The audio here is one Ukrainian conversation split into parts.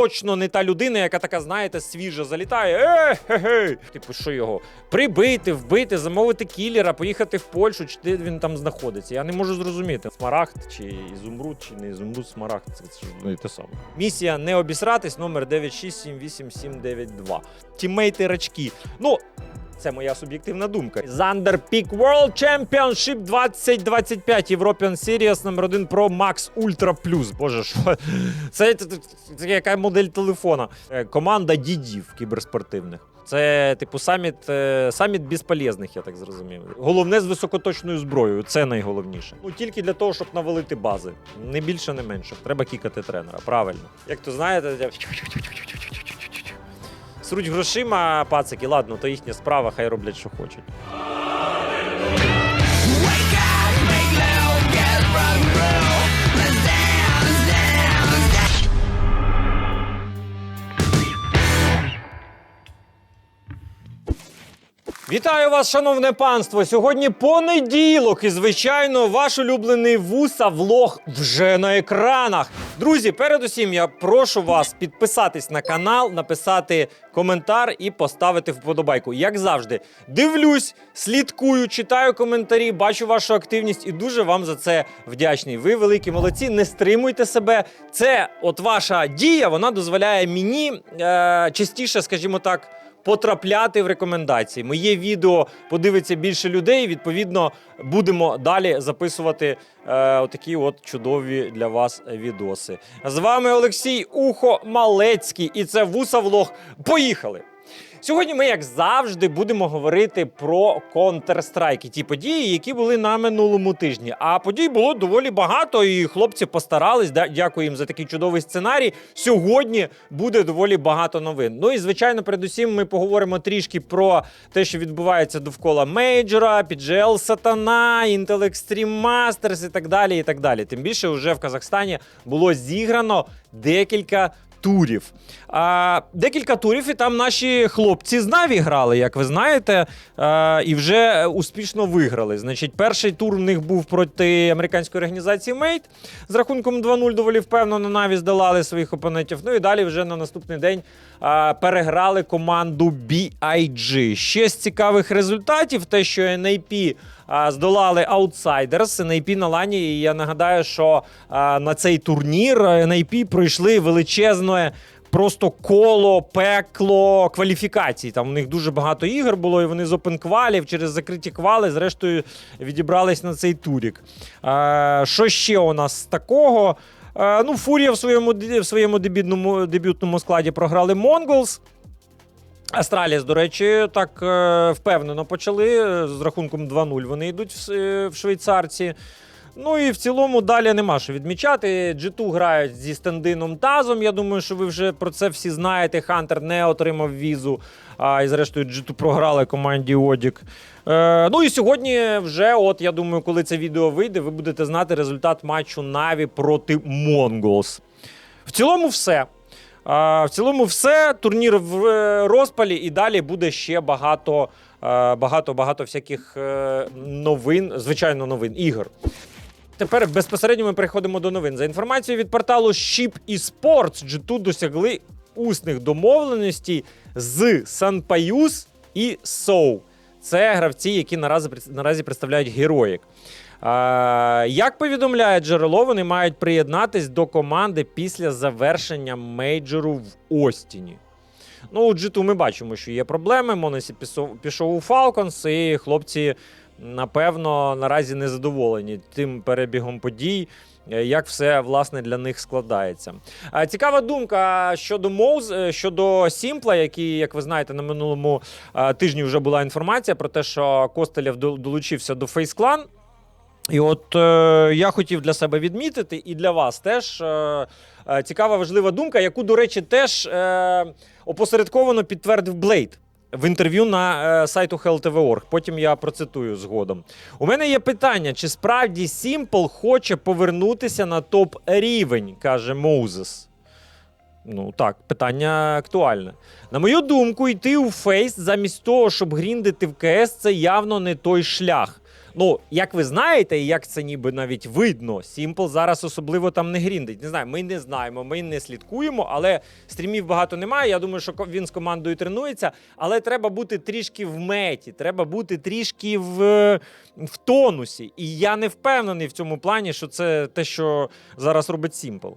точно не та людина, яка така, знаєте, свіжа залітає. Е, хе-хей. Типу, що його? Прибити, вбити, замовити кілера, поїхати в Польщу, чи де він там знаходиться. Я не можу зрозуміти. Смарагд чи ізумруд, чи не ізумруд, смарагд. Це, це ж ну, і те саме. Місія не обісратись, номер 9678792. Тіммейти рачки. Ну, це моя суб'єктивна думка. Zander Peak World Championship 2025 European Series номер 1 Pro Max Ultra Plus. Боже, що це, це, це, яка модель телефона? Е, Команда дідів кіберспортивних. Це, типу, саміт, е, саміт безполезних, я так зрозумів. Головне з високоточною зброєю. Це найголовніше. Ну тільки для того, щоб навалити бази. Не більше, не менше. Треба кікати тренера. Правильно. Як то знаєте, Сруть грошима, пацики, ладно, то їхня справа, хай роблять, що хочуть. Вітаю вас, шановне панство! Сьогодні понеділок, і звичайно, ваш улюблений вуса влог вже на екранах. Друзі, передусім я прошу вас підписатись на канал, написати коментар і поставити вподобайку. Як завжди, дивлюсь, слідкую, читаю коментарі, бачу вашу активність і дуже вам за це вдячний. Ви великі молодці, не стримуйте себе. Це от ваша дія, вона дозволяє мені е, частіше, скажімо так потрапляти в рекомендації. Моє відео подивиться більше людей. Відповідно, будемо далі записувати е, отакі от чудові для вас відоси. З вами Олексій Ухо Малецький, і це Вуса Влог. Поїхали! Сьогодні ми, як завжди, будемо говорити про Counter-Strike, ті події, які були на минулому тижні. А подій було доволі багато, і хлопці постарались. Дякую їм за такий чудовий сценарій. Сьогодні буде доволі багато новин. Ну і звичайно, передусім, ми поговоримо трішки про те, що відбувається довкола мейджора, PGL Сатана, Intel Extreme Masters і так далі. І так далі. Тим більше, вже в Казахстані було зіграно декілька турів. А, декілька турів, і там наші хлопці з Наві грали, як ви знаєте, а, і вже успішно виграли. Значить, перший тур в них був проти американської організації Mate. З рахунком 2-0 доволі впевнено Наві здолали своїх опонентів. Ну і далі вже на наступний день а, переграли команду BIG. Ще з цікавих результатів, те, що NAP здолали Outsiders, NAP на лані. І я нагадаю, що на цей турнір NAP пройшли величезне. Просто коло, пекло кваліфікацій. Там у них дуже багато ігор було, і вони з опенквалів через закриті квали, зрештою, відібрались на цей турік. Е, що ще у нас такого? Е, ну, Фурія в своєму, в своєму дебютному, дебютному складі програли Монголс. Астраліс, до речі, так е, впевнено почали. З рахунком 2-0 вони йдуть е, в швейцарці. Ну і в цілому далі нема що відмічати. G2 грають зі стендином Тазом. Я думаю, що ви вже про це всі знаєте. Хантер не отримав візу. А і зрештою G2 програли команді Одік. Е, ну і сьогодні вже, от я думаю, коли це відео вийде, ви будете знати результат матчу Наві проти Монголс. В цілому, все. В цілому, все. Турнір в е, розпалі, і далі буде ще багато, е, багато, багато всяких е, новин, звичайно, новин ігор. Тепер безпосередньо ми переходимо до новин. За інформацією від порталу Ship eSports, G2 досягли усних домовленостей з Санпаюс і Соу. Це гравці, які наразі, наразі представляють героїк. Як повідомляє джерело, вони мають приєднатись до команди після завершення мейджору в Остіні. Ну, у G2 ми бачимо, що є проблеми. Монесі пішов, у Falcons, і хлопці, напевно, наразі не задоволені тим перебігом подій. е, Як все власне для них складається. Цікава думка щодо Моуз, е, щодо Сімпла, який, як ви знаєте, на минулому е, тижні вже була інформація про те, що Костелєв долучився до Clan. І от е, я хотів для себе відмітити, і для вас теж е, е, цікава важлива думка, яку, до речі, теж е, опосередковано підтвердив Блейд. В інтерв'ю на е, сайту HLTV.org. Потім я процитую згодом. У мене є питання: чи справді Simple хоче повернутися на топ рівень, каже Моузес. Ну так, питання актуальне. На мою думку, йти у фейс замість того, щоб гріндити в КС, це явно не той шлях. Ну, як ви знаєте, і як це ніби навіть видно, Сімпл зараз особливо там не гріндить. Не знаю, ми не знаємо, ми не слідкуємо, але стрімів багато немає. Я думаю, що він з командою тренується, але треба бути трішки в меті, треба бути трішки в, в тонусі. І я не впевнений в цьому плані, що це те, що зараз робить Сімпл.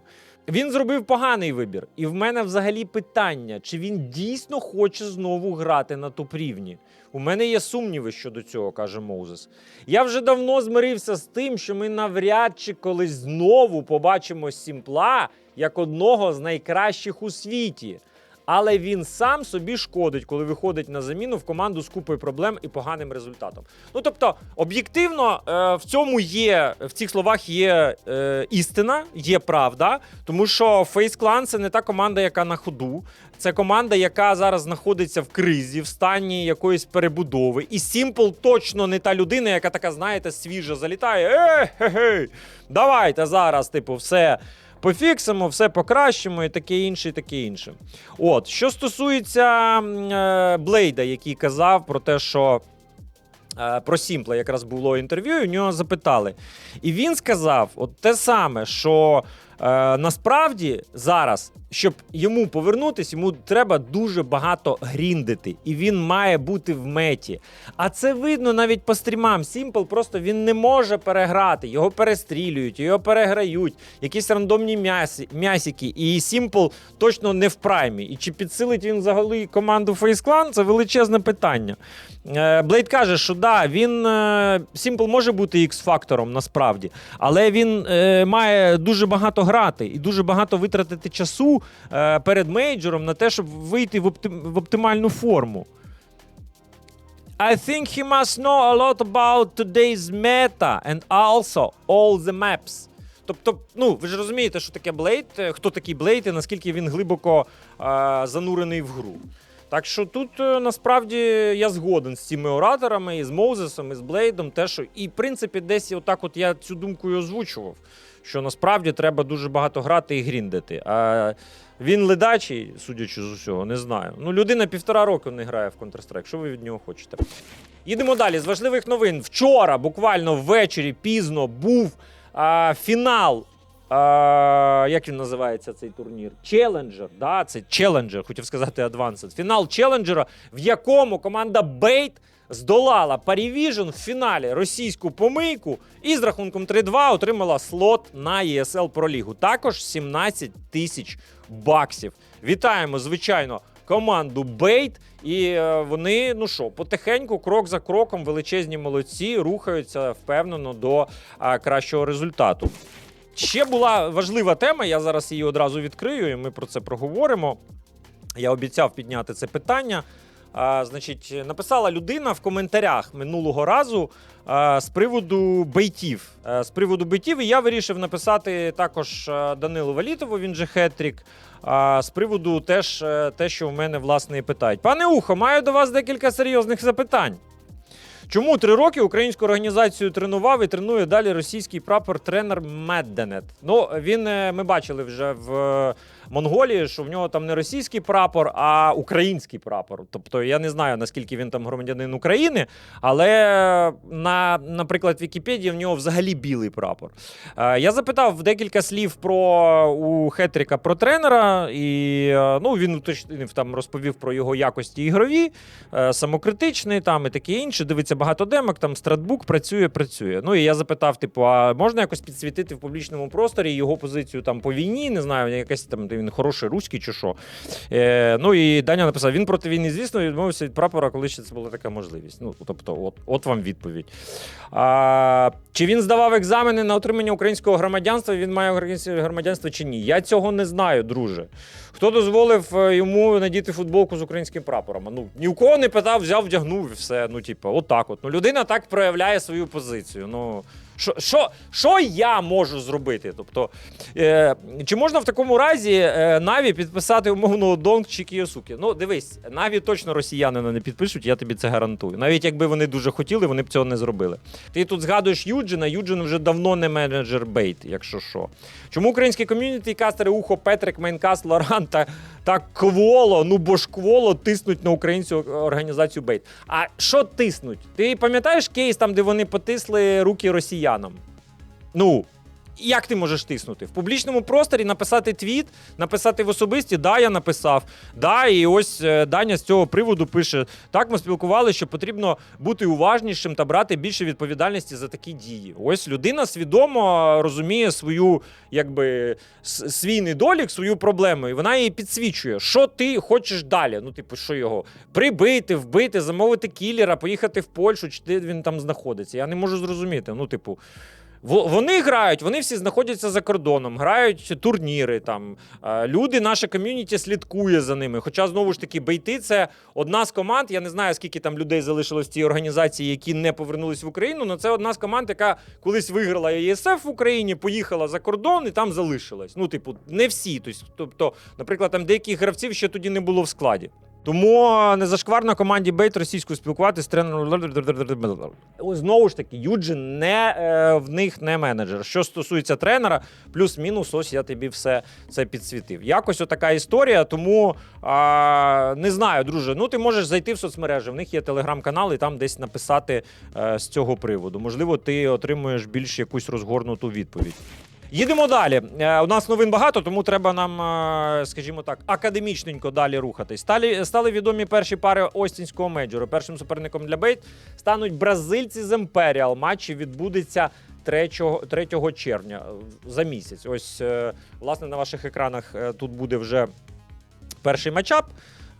Він зробив поганий вибір. І в мене взагалі питання, чи він дійсно хоче знову грати на топ-рівні. У мене є сумніви щодо цього, каже Моузес. Я вже давно змирився з тим, що ми навряд чи колись знову побачимо Сімпла як одного з найкращих у світі. Але він сам собі шкодить, коли виходить на заміну в команду з купою проблем і поганим результатом. Ну тобто, об'єктивно, е, в цьому є в цих словах є е, істина, є правда, тому що Face Clan це не та команда, яка на ходу. Це команда, яка зараз знаходиться в кризі, в стані якоїсь перебудови. І Сімпл точно не та людина, яка така, знаєте, свіжа залітає. Е, хе-хей, давайте зараз, типу, все пофіксимо, все покращимо і таке інше, і таке інше. От, що стосується е, Блейда, який казав про те, що. е, Про Сімпла якраз було інтерв'ю, і у нього запитали. І він сказав от те саме, що е, насправді зараз, щоб йому повернутися, йому треба дуже багато гріндити, і він має бути в меті. А це видно навіть по стрімам. Сімпл просто він не може переграти, його перестрілюють, його переграють, якісь рандомні м'ясі, м'ясики. І Сімпл точно не в праймі. І чи підсилить він взагалі команду Clan, це величезне питання. Е, Блейд каже, що да, він е, Сімпл може бути X-фактором насправді, але він е, має дуже багато грати і дуже багато витратити часу е, перед мейджором на те, щоб вийти в, оптим, в оптимальну форму. I think he must know a lot about today's meta and also all the maps. Тобто, ну ви ж розумієте, що таке Блейд, хто такий Блейд і наскільки він глибоко е, занурений в гру. Так що тут е, насправді я згоден з цими ораторами, і з Моузесом, і з Блейдом, те, що і в принципі десь отак от я цю думку і озвучував, що насправді треба дуже багато грати і гріндити. А він ледачий, судячи з усього, не знаю. Ну, людина півтора року не грає в Counter-Strike. Що ви від нього хочете? Їдемо далі. З важливих новин. Вчора, буквально ввечері, пізно був а, фінал. А, як він називається цей турнір? Челенджер. Да, це Челенджер, хотів сказати Advanced. Фінал Челенджера, в якому команда Бейт здолала Parivision в фіналі російську помийку і з рахунком 3-2 отримала слот на ESL Pro Лігу. Також 17 тисяч баксів. Вітаємо, звичайно, команду Бейт. І е, вони, ну що, потихеньку, крок за кроком, величезні молодці, рухаються впевнено до а, кращого результату. Ще була важлива тема, я зараз її одразу відкрию, і ми про це проговоримо. Я обіцяв підняти це питання. А, значить, написала людина в коментарях минулого разу а, з приводу бейтів. А, з приводу бейтів, і я вирішив написати також Данилу Валітову, він же Хетрік. А, з приводу теж е, те, що в мене власне і питають. Пане Ухо, маю до вас декілька серйозних запитань. Чому три роки українську організацію тренував і тренує далі російський прапор тренер Медденет? Ну він е, ми бачили вже в Монголії, що в нього там не російський прапор, а український прапор. Тобто я не знаю наскільки він там громадянин України, але на, наприклад, Вікіпедії в нього взагалі білий прапор. Е, Я запитав декілька слів про у Хетріка про тренера, і е, ну він уточнив там розповів про його якості ігрові, е, самокритичний там і таке інше. Дивиться багато демок, там стратбук працює, працює. Ну і я запитав: типу, а можна якось підсвітити в публічному просторі його позицію там по війні? Не знаю, якась там де він хороший руський чи що. Е, ну і Даня написав: він проти війни, звісно, відмовився від прапора, коли ще це була така можливість. Ну тобто, от, от вам відповідь. А, чи він здавав екзамени на отримання українського громадянства? Він має українське громадянство чи ні? Я цього не знаю, друже. Хто дозволив е, йому надіти футболку з українським прапором? Ну ні у кого не питав, взяв, вдягнув і все. Ну, типу, отак. От ну людина так проявляє свою позицію. Ну. Що, що, що я можу зробити? Тобто, е, чи можна в такому разі е, Наві підписати умовного Донг чи Кіосуки? Ну, дивись, Наві точно росіянина не підпишуть, я тобі це гарантую. Навіть якби вони дуже хотіли, вони б цього не зробили. Ти тут згадуєш Юджина, Юджин вже давно не менеджер Бейт, якщо що. Чому українські ком'юніті, кастери Ухо, Петрик, Мейнкаст, Лоран та так кволо, ну бо ж кволо тиснуть на українську організацію Бейт. А що тиснуть? Ти пам'ятаєш кейс там, де вони потисли руки росіянам? Ну. Як ти можеш тиснути? В публічному просторі написати твіт, написати в особисті, да, я написав. Да, і ось е, Даня з цього приводу пише: так, ми спілкувалися, що потрібно бути уважнішим та брати більше відповідальності за такі дії. Ось людина свідомо розуміє свою, якби свій недолік, свою проблему, і вона її підсвічує. Що ти хочеш далі? Ну, типу, що його прибити, вбити, замовити кілера, поїхати в Польщу, чи де він там знаходиться. Я не можу зрозуміти. Ну, типу. Во- Вони грають, вони всі знаходяться за кордоном, грають турніри. Там Е, люди, наше ком'юніті слідкує за ними. Хоча знову ж таки, бейти це одна з команд. Я не знаю, скільки там людей залишилось в цій організації, які не повернулись в Україну. але це одна з команд, яка колись виграла ЄСФ в Україні, поїхала за кордон і там залишилась. Ну, типу, не всі. Тобто, Тобто, наприклад, там деяких гравців ще тоді не було в складі. Тому не зашкварно команді Бейт російською спілкуватися з тренером. Знову ж таки, Юджин не е, в них не менеджер. Що стосується тренера, плюс-мінус, ось я тобі все це підсвітив. Якось отака історія. Тому а, не знаю, друже. Ну ти можеш зайти в соцмережі. В них є телеграм-канал, і там десь написати е, з цього приводу. Можливо, ти отримуєш більш якусь розгорнуту відповідь. Їдемо далі. Е, у нас новин багато, тому треба нам, е, скажімо так, академічненько далі рухатись. Стали, стали відомі перші пари Остінського мейджору. Першим суперником для Бейт стануть бразильці з Емперіал. Матчі відбудеться 3, 3 червня е, за місяць. Ось, власне, на ваших екранах тут буде вже перший матчап.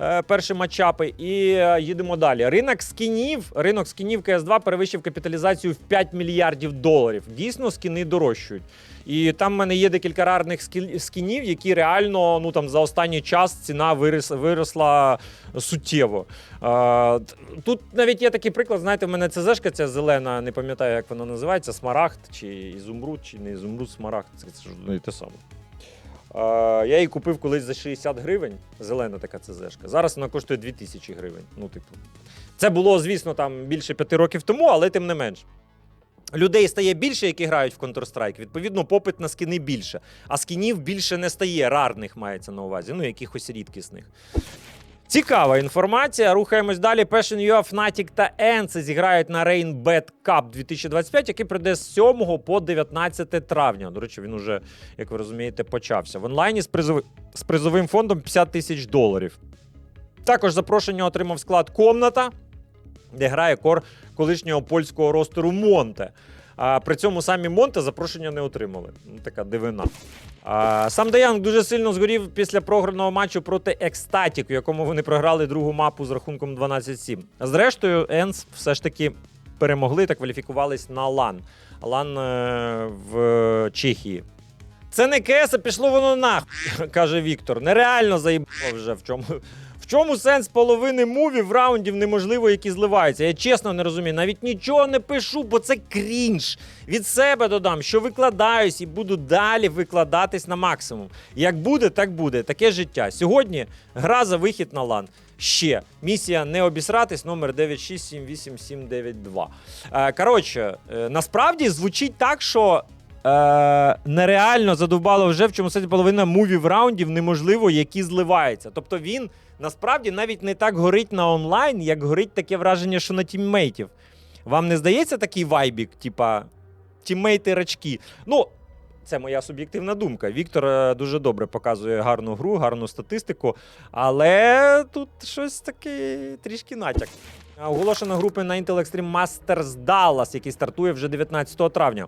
Е, Перші матчапи, і е, їдемо далі. Ринок скінів, ринок скінів CS2 перевищив капіталізацію в 5 мільярдів доларів. Дійсно, скіни дорожчають. І там в мене є декілька рарних скінів, які реально ну там за останній час ціна вирос, виросла суттєво. Е, тут навіть є такий приклад. Знаєте, в мене ЦЗшка ця зелена, не пам'ятаю, як вона називається, смарагд чи ізумруд, чи не ізумруд, смарагд. Це, це ж не те саме. Я її купив колись за 60 гривень. Зелена така ЦЗшка. Зараз вона коштує 2000 гривень. Ну, типу, це було, звісно, там більше п'яти років тому, але тим не менш. Людей стає більше, які грають в Counter-Strike. Відповідно, попит на скини більше. А скінів більше не стає, рарних мається на увазі, ну якихось рідкісних. Цікава інформація. Рухаємось далі. Passion UA, Fnatic та Ence зіграють на Rainbet Cup 2025, який пройде з 7 по 19 травня. До речі, він уже, як ви розумієте, почався. В онлайні з, призови... з призовим фондом 50 тисяч доларів. Також запрошення отримав склад Комната, де грає кор колишнього польського ростеру Монте. А при цьому самі Монте запрошення не отримали. Така дивина. Сам Даянг дуже сильно згорів після програного матчу проти Екстатік, в якому вони програли другу мапу з рахунком 12-7. Зрештою, Енс все ж таки перемогли та кваліфікувались на Лан. Лан е, в Чехії. Це не КС, а пішло воно нах, каже Віктор. Нереально заїбало вже в чому. Чому сенс половини мувів раундів неможливо, які зливаються? Я чесно не розумію. Навіть нічого не пишу, бо це крінж. Від себе додам, що викладаюсь і буду далі викладатись на максимум. Як буде, так буде. Таке життя. Сьогодні гра за вихід на лан. Ще місія не обісратись, номер 9678792. Е, коротше, е, насправді звучить так, що е, нереально задовбало вже в чому сенсі половина мувів раундів неможливо, які зливаються. Тобто він насправді навіть не так горить на онлайн, як горить таке враження, що на тіммейтів. Вам не здається такий вайбік, типа тіммейти рачки? Ну. Це моя суб'єктивна думка. Віктор е, дуже добре показує гарну гру, гарну статистику, але тут щось таке трішки натяк. А, Оголошено групи на Intel Extreme Masters Dallas, який стартує вже 19 травня.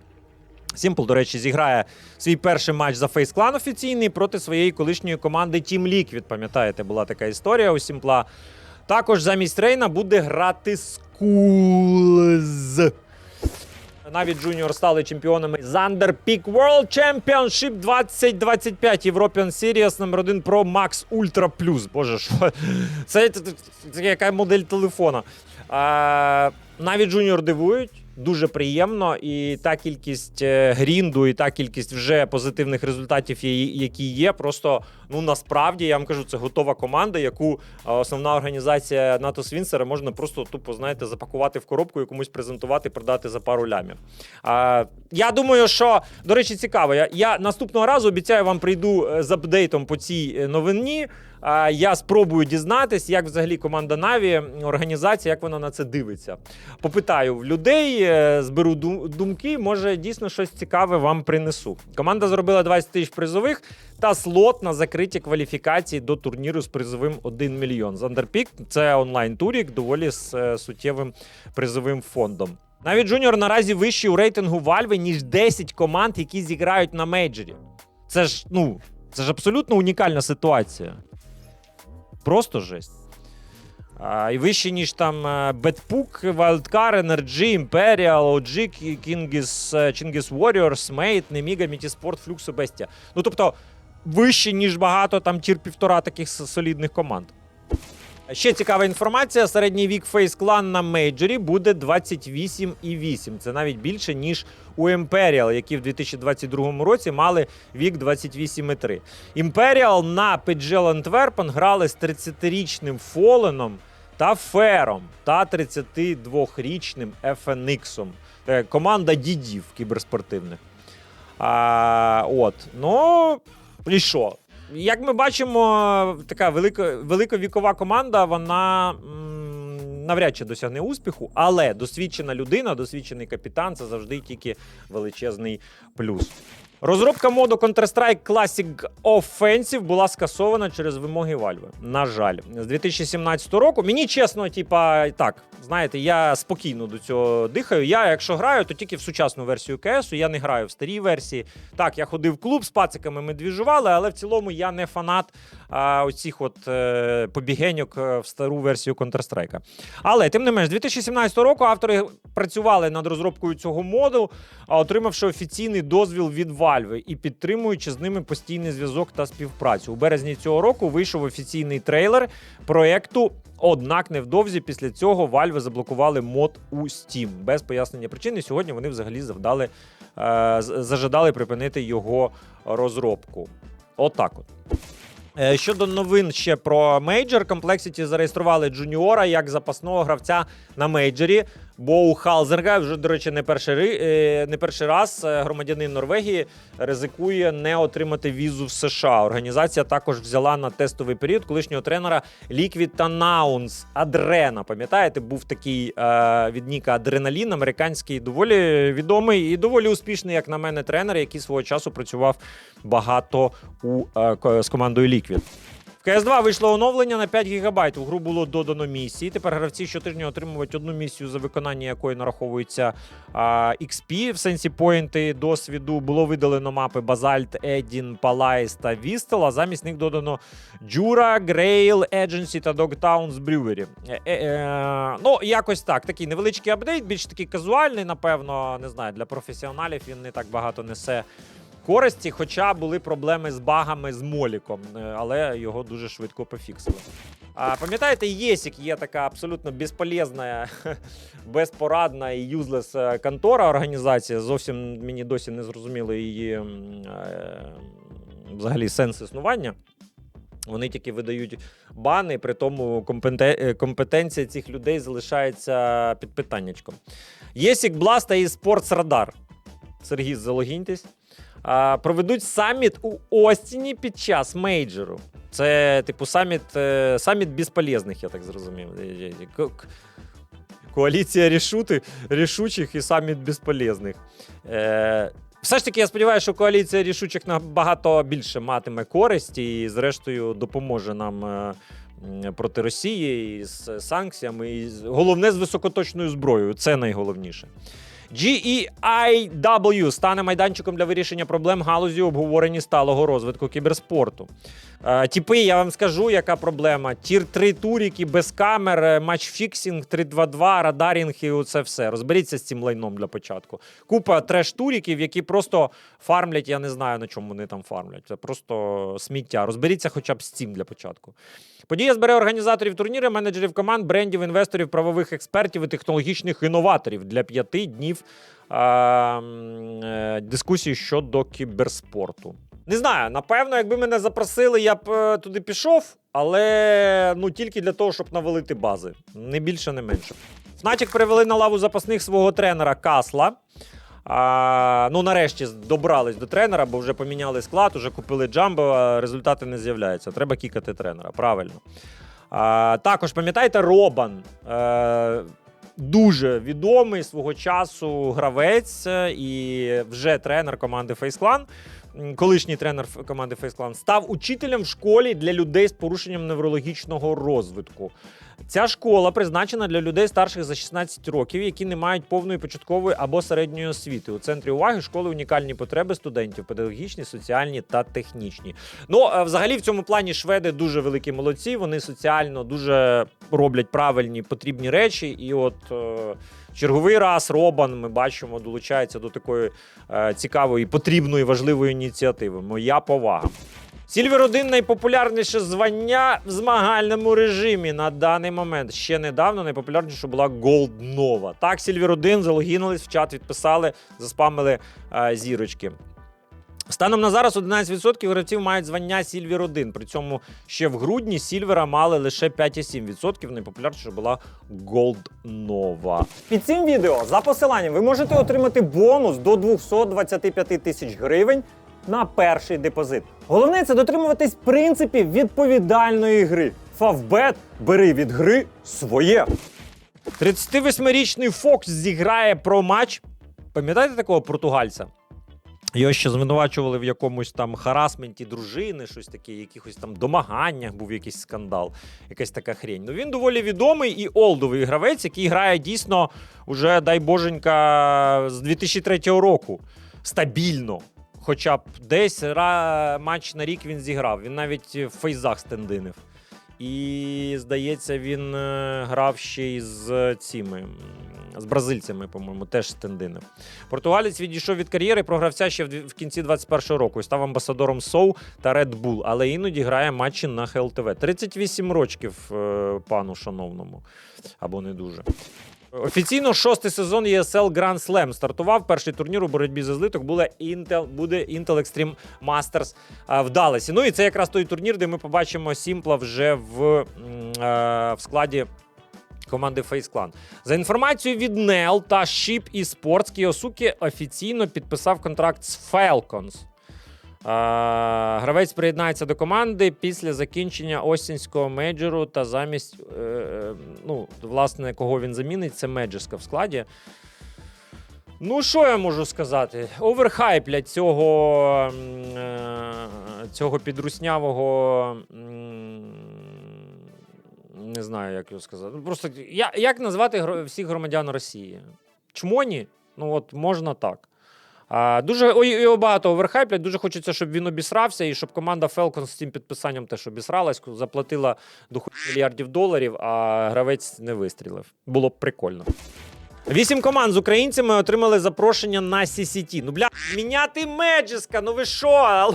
Сімпл, до речі, зіграє свій перший матч за Face Clan офіційний проти своєї колишньої команди Team Liquid. Пам'ятаєте, була така історія у Сімпла. Також замість Рейна буде грати Скулз. Навіть Junior стали чемпіонами Zander Peak World Championship 2025 European Series номер 1 Pro Max Ultra Plus. Боже, що це, це, це, яка модель телефона. А, навіть Junior дивують. Дуже приємно, і та кількість е, грінду, і та кількість вже позитивних результатів, які є. Просто ну насправді я вам кажу, це готова команда, яку е, основна організація НАТО Свінсера можна просто тупо знаєте запакувати в коробку і комусь презентувати, продати за пару лямів. А, я думаю, що до речі, цікаво. Я, я наступного разу обіцяю вам прийду е, з апдейтом по цій новині. Я спробую дізнатись, як взагалі команда Наві, організація, як вона на це дивиться. Попитаю в людей, е, зберу думки, може дійсно щось цікаве вам принесу. Команда зробила 20 тисяч призових та слот на закриті кваліфікації до турніру з призовим 1 мільйон. Зандерпік це онлайн-турік, доволі з е, суттєвим призовим фондом. Навіть Джуніор наразі вищий у рейтингу Valve, ніж 10 команд, які зіграють на мейджорі. Це ж, ну, це ж абсолютно унікальна ситуація. Просто жесть. А, і вище, ніж там е, Бетпук, Wildcard, Energy, Imperial, OG, Kingis, Chingis Warriors, Mate, Nemiga, Mitisport, Flux, Bestia. Ну, тобто, вище, ніж багато там тір півтора таких солідних команд. Ще цікава інформація: середній вік Clan на мейджорі буде 28,8. Це навіть більше, ніж у Imperial, які в 2022 році мали вік 28,3. Imperial на PGL Antwerpen грали з 30-річним Фоленом та Фером та 32-річним FNX. Е, Команда дідів кіберспортивних. А, от. Ну, і що? Як ми бачимо, така велика, великовікова команда, вона м, навряд чи досягне успіху, але досвідчена людина, досвідчений капітан це завжди тільки величезний плюс. Розробка моду Counter-Strike Classic Offensive була скасована через вимоги Valve. На жаль, з 2017 року. Мені чесно, типа, так, знаєте, я спокійно до цього дихаю. Я, якщо граю, то тільки в сучасну версію КС, я не граю в старій версії. Так, я ходив в клуб з пациками, ми двіжували, але в цілому я не фанат а, оцих от е, побігеньок е, в стару версію Counter-Strike. Але тим не менш, 2017 року автори працювали над розробкою цього моду, отримавши офіційний дозвіл від Valve і підтримуючи з ними постійний зв'язок та співпрацю. У березні цього року вийшов офіційний трейлер проекту. Однак невдовзі після цього Valve заблокували мод у Steam без пояснення причин. Сьогодні вони взагалі завдали е, зажадали припинити його розробку. Отак от. Е, Щодо новин ще про мейджор, комплексіті зареєстрували Джуніора як запасного гравця на мейджорі. Бо у Халзерга вже, до речі, не перший, е, не перший раз е, громадянин Норвегії ризикує не отримати візу в США. Організація також взяла на тестовий період колишнього тренера Liquid та Nouns Адрена. Пам'ятаєте, був такий е, від Ніка Адреналін, американський, доволі відомий і доволі успішний, як на мене, тренер, який свого часу працював багато у, е, з командою Liquid. В CS2 вийшло оновлення на 5 ГБ. У гру було додано місії. Тепер гравці щотижня отримують одну місію, за виконання якої нараховується а, XP в сенсі поінти досвіду. Було видалено мапи Базальт, Едін, Палайс та Вістел, а замість них додано Джура, Грейл, Agency та Dogtowns Brewery. Е, е, е, ну, якось так. Такий невеличкий апдейт, більш такий казуальний, напевно, не знаю, для професіоналів він не так багато несе користі, хоча були проблеми з багами з Моліком, е, але його дуже швидко пофіксили. А пам'ятаєте, єсік є така абсолютно безполезна, безпорадна і юзлес контора організація. Зовсім мені досі не зрозуміло її е, взагалі сенс існування. Вони тільки видають бани, при тому е, компетенція цих людей залишається під питаннячком. Єсік Бласта і Спортсрадар. Сергій, залогіньтесь. Проведуть саміт у Остіні під час мейджору. Це, типу, саміт, е, саміт безполезних, я так зрозумів. Е, е, Коаліція рішути, рішучих і саміт безполезних. Е, все ж таки, я сподіваюся, що коаліція рішучих набагато більше матиме користі і, зрештою, допоможе нам проти Росії з санкціями, і головне з високоточною зброєю. Це найголовніше. GEIW стане майданчиком для вирішення проблем галузі обговорення сталого розвитку кіберспорту. Е, Тіпи, я вам скажу, яка проблема. Тір 3 туріки без камер, е, матчфіксінг 3-2-2, радарінг і оце все. Розберіться з цим лайном для початку. Купа треш-туріків, які просто фармлять, я не знаю, на чому вони там фармлять. Це просто сміття. Розберіться хоча б з цим для початку. Подія збере організаторів турніру, менеджерів команд, брендів, інвесторів, правових експертів і технологічних інноваторів для п'яти днів а, е, дискусії щодо кіберспорту. Не знаю, напевно, якби мене запросили, я б е, туди пішов, але ну тільки для того, щоб навалити бази. Не більше, не менше. Фнатік перевели на лаву запасних свого тренера Касла. А, ну, нарешті добрались до тренера, бо вже поміняли склад, вже купили джамбо, а результати не з'являються. Треба кікати тренера. Правильно. А, також пам'ятаєте, Робан. Е, Дуже відомий свого часу гравець е, і вже тренер команди Face Clan, м, колишній тренер команди Фейс Клан, став учителем в школі для людей з порушенням неврологічного розвитку. Ця школа призначена для людей старших за 16 років, які не мають повної початкової або середньої освіти. У центрі уваги школи унікальні потреби студентів, педагогічні, соціальні та технічні. Ну, е, взагалі, в цьому плані шведи дуже великі молодці. Вони соціально дуже роблять правильні потрібні речі. І от е, черговий раз Робан ми бачимо долучається до такої е, цікавої, потрібної, важливої ініціативи. Моя повага. Сільвер 1 найпопулярніше звання в змагальному режимі на даний момент. Ще недавно найпопулярніше була Nova. Так, Сільвер 1 залогінились в чат, відписали, заспамили е, зірочки. Станом на зараз 11% гравців мають звання Сільвер 1. При цьому ще в грудні Сільвера мали лише 5,7%. Найпопулярніше була Nova. Під цим відео за посиланням ви можете отримати бонус до 225 тисяч гривень на перший депозит. Головне це дотримуватись принципів відповідальної гри. Фавбет бери від гри своє. 38-річний Фокс зіграє про матч. Пам'ятаєте такого португальця? Його ще звинувачували в якомусь там харасменті дружини, щось таке, якихось там домаганнях був якийсь скандал, якась така хрень. Ну він доволі відомий і олдовий гравець, який грає дійсно уже, дай боженька, з 2003 року. Стабільно. Хоча б десь ра... матч на рік він зіграв. Він навіть в фейзах стендинив. І, здається, він е, грав ще й з цими. З бразильцями, по-моєму, теж стендинив. Португалець відійшов від кар'єри про гравця ще в кінці 21-го року і став амбасадором Соу та Red Bull, але іноді грає матчі на ХЛТВ. 38 років пану шановному. Або не дуже. Офіційно шостий сезон ESL Grand Slam стартував. Перший турнір у боротьбі за злиток буде Intel, буде Intel Extreme Masters в Далласі. Ну і це якраз той турнір, де ми побачимо Сімпла вже в, е, в складі команди Face Clan. За інформацією від NEL та Ship Esports, Кіосукі офіційно підписав контракт з Falcons. Гравець приєднається до команди після закінчення осінського мейджору та замість, е, е, ну, власне, кого він замінить, це Меджеска в складі. Ну, що я можу сказати? Оверхайплять цього, е, цього підруснявого. Не знаю, як його сказати. Ну, Просто як назвати всіх громадян Росії? Чмоні? Ну, от можна так. Дуже його багато оверхайплять. Дуже хочеться, щоб він обісрався, і щоб команда Falcons з цим підписанням теж обісралась, заплатила до мільярдів доларів, а гравець не вистрілив. Було б прикольно. Вісім команд з українцями отримали запрошення на CCT. Ну, бля, міняти Меджеска, ну ви що?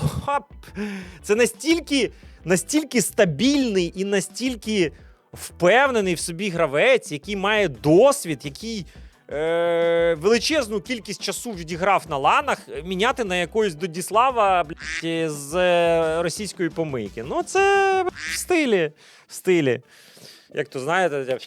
Це настільки, настільки стабільний і настільки впевнений в собі гравець, який має досвід, який е, величезну кількість часу відіграв на ланах, міняти на якогось Додіслава блядь, з е, російської помийки. Ну, це блядь, в стилі. В стилі. Як то знаєте,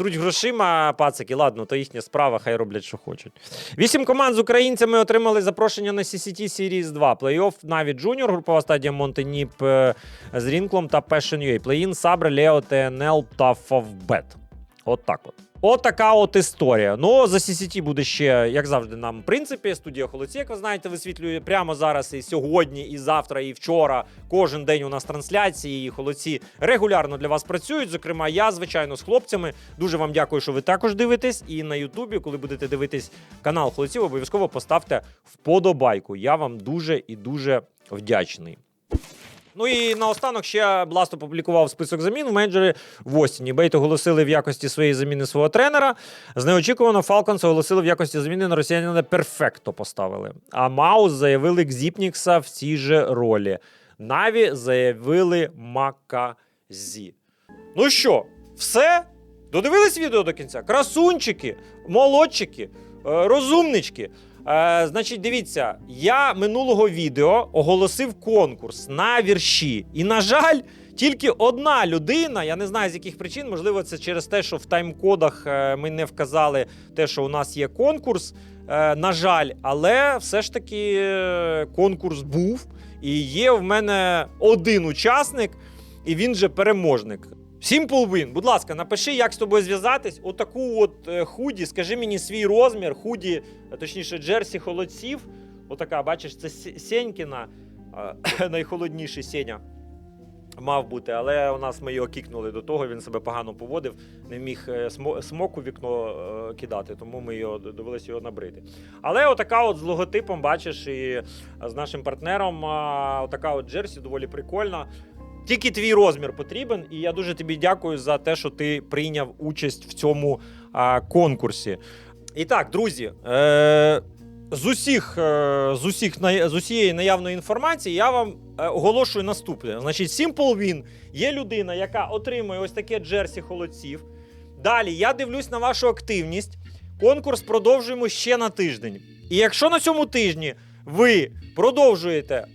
Сруть грошима, пацики, ладно, то їхня справа, хай роблять, що хочуть. Вісім команд з українцями отримали запрошення на CCT Series 2. Плей-офф Наві Junior, групова стадія Монтеніп е, з Рінклом та Passion UA. Плей-ін Сабре, Лео, ТНЛ та Фавбет. От так от. От така от історія. Ну, за CCT буде ще, як завжди, нам в принципі. Студія Холодці, як ви знаєте, висвітлює прямо зараз і сьогодні, і завтра, і вчора. Кожен день у нас трансляції. І холодці регулярно для вас працюють. Зокрема, я, звичайно, з хлопцями. Дуже вам дякую, що ви також дивитесь. І на Ютубі, коли будете дивитись канал Холодців, обов'язково поставте вподобайку. Я вам дуже і дуже вдячний. Ну і наостанок ще Бласт опублікував список замін в менеджери в Остіні. Бейт оголосили в якості своєї заміни свого тренера. З неочікувано Фалконс оголосили в якості заміни на росіянина перфекто поставили. А Маус заявили Гзіпнікса в цій же ролі. Наві заявили Маказі. Ну що, все? Додивились відео до кінця? Красунчики, молодчики, е, розумнички. Е, значить, дивіться, я минулого відео оголосив конкурс на вірші. І, на жаль, Тільки одна людина, я не знаю з яких причин, можливо, це через те, що в тайм-кодах е, ми не вказали те, що у нас є конкурс. Е, На жаль, але все ж таки е, конкурс був. І є в мене один учасник, і він же переможник. Simple Win, будь ласка, напиши, як з тобою зв'язатись. Отаку от е, худі, скажи мені свій розмір, худі, а точніше, Джерсі холодців. Отака, бачиш, це Сє- Сєнькіна, найхолодніший Сеня. Мав бути, але у нас ми його кікнули до того, він себе погано поводив, не міг е, смо- смок у вікно е, кидати, тому ми його довелося його набрити. Але отака от з логотипом, бачиш, і з нашим партнером, отака от Джерсі доволі прикольна. Тільки твій розмір потрібен, і я дуже тобі дякую за те, що ти прийняв участь в цьому а, конкурсі. І так, друзі, е, з усіх, е, з, усіх з усієї наявної інформації я вам е, оголошую наступне. Значить, Simple Win є людина, яка отримує ось таке джерсі холодців. Далі я дивлюсь на вашу активність. Конкурс продовжуємо ще на тиждень. І якщо на цьому тижні ви продовжуєте,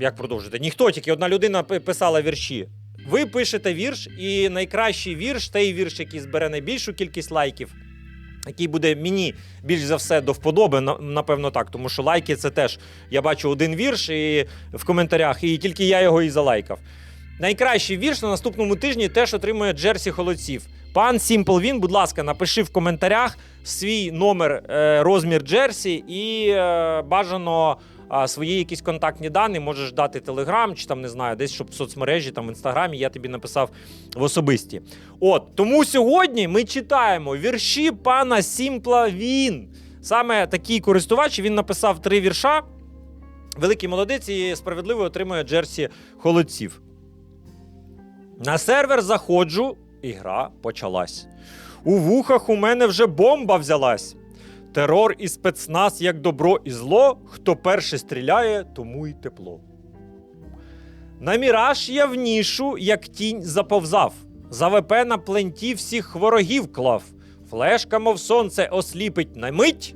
як продовжуєте? Ніхто, тільки одна людина писала вірші. Ви пишете вірш, і найкращий вірш, той вірш, який збере найбільшу кількість лайків, який буде мені більш за все до вподоби, напевно, так. Тому що лайки це теж я бачу один вірш і в коментарях, і тільки я його і залайкав. Найкращий вірш на наступному тижні теж отримує Джерсі Холодців. Пан Simple Він, будь ласка, напиши в коментарях свій номер, е, розмір Джерсі і е, бажано свої якісь контактні дані. Можеш дати Телеграм чи там не знаю, десь щоб в соцмережі, там в інстаграмі я тобі написав в особисті. От тому сьогодні ми читаємо вірші пана Сімпла Він. Саме такий користувач він написав три вірша. Великий молодець і справедливо отримує Джерсі холодців. На сервер заходжу, і гра почалась. У вухах у мене вже бомба взялась. Терор і спецназ, як добро і зло, хто перше стріляє, тому й тепло. На міраж я в нішу, як тінь заповзав. За ВП на пленті всіх ворогів клав. Флешка, мов сонце, осліпить на мить.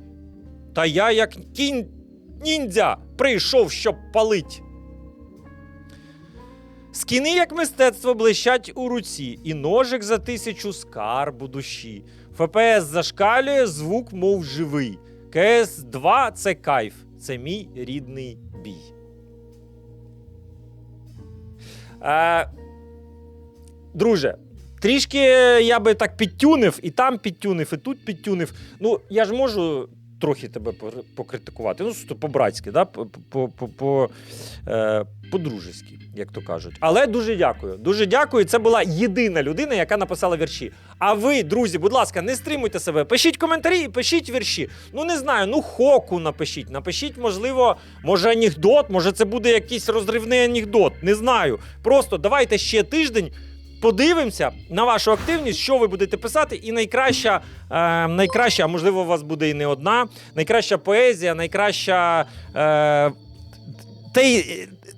Та я, як кінь ніндзя, прийшов, щоб палить. Скіни, як мистецтво, блищать у руці, і ножик за тисячу скарб у душі. ФПС зашкалює, звук, мов живий. КС 2 це кайф, це мій рідний бій. Е, друже, трішки я би так підтюнив, і там підтюнив, і тут підтюнив. Ну, я ж можу трохи тебе покритикувати. Ну, суто по-братськи, да? е, по-дружески, як то кажуть. Але дуже дякую. Дуже дякую. Це була єдина людина, яка написала вірші. А ви, друзі, будь ласка, не стримуйте себе. Пишіть коментарі і пишіть вірші. Ну не знаю, ну хоку напишіть. Напишіть, можливо, може анекдот, може це буде якийсь розривний анекдот. Не знаю. Просто давайте ще тиждень. Подивимося на вашу активність, що ви будете писати, і найкраща, е, найкраща, можливо, у вас буде і не одна, найкраща поезія, найкраща. Е, те,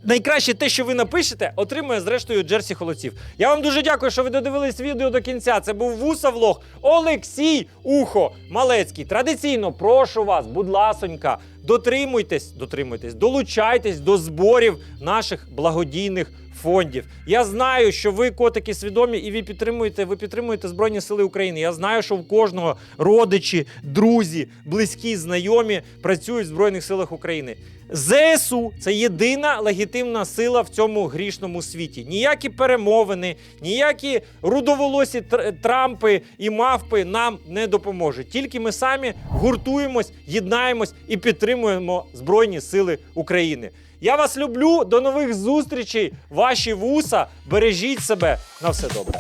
найкраще те, що ви напишете, отримує зрештою Джерсі Холодців. Я вам дуже дякую, що ви додивились відео до кінця. Це був Вуса Влог Олексій Ухо Малецький. Традиційно прошу вас, будь ласонька, дотримуйтесь, дотримуйтесь, долучайтесь до зборів наших благодійних фондів. Я знаю, що ви котики свідомі і ви підтримуєте, ви підтримуєте Збройні Сили України. Я знаю, що в кожного родичі, друзі, близькі, знайомі працюють в Збройних силах України. ЗСУ це єдина легітимна сила в цьому грішному світі. Ніякі перемовини, ніякі рудоволосі трампи і мавпи нам не допоможуть. Тільки ми самі гуртуємось, єднаємось і підтримуємо Збройні Сили України. Я вас люблю. До нових зустрічей. Ваші вуса. Бережіть себе. На все добре.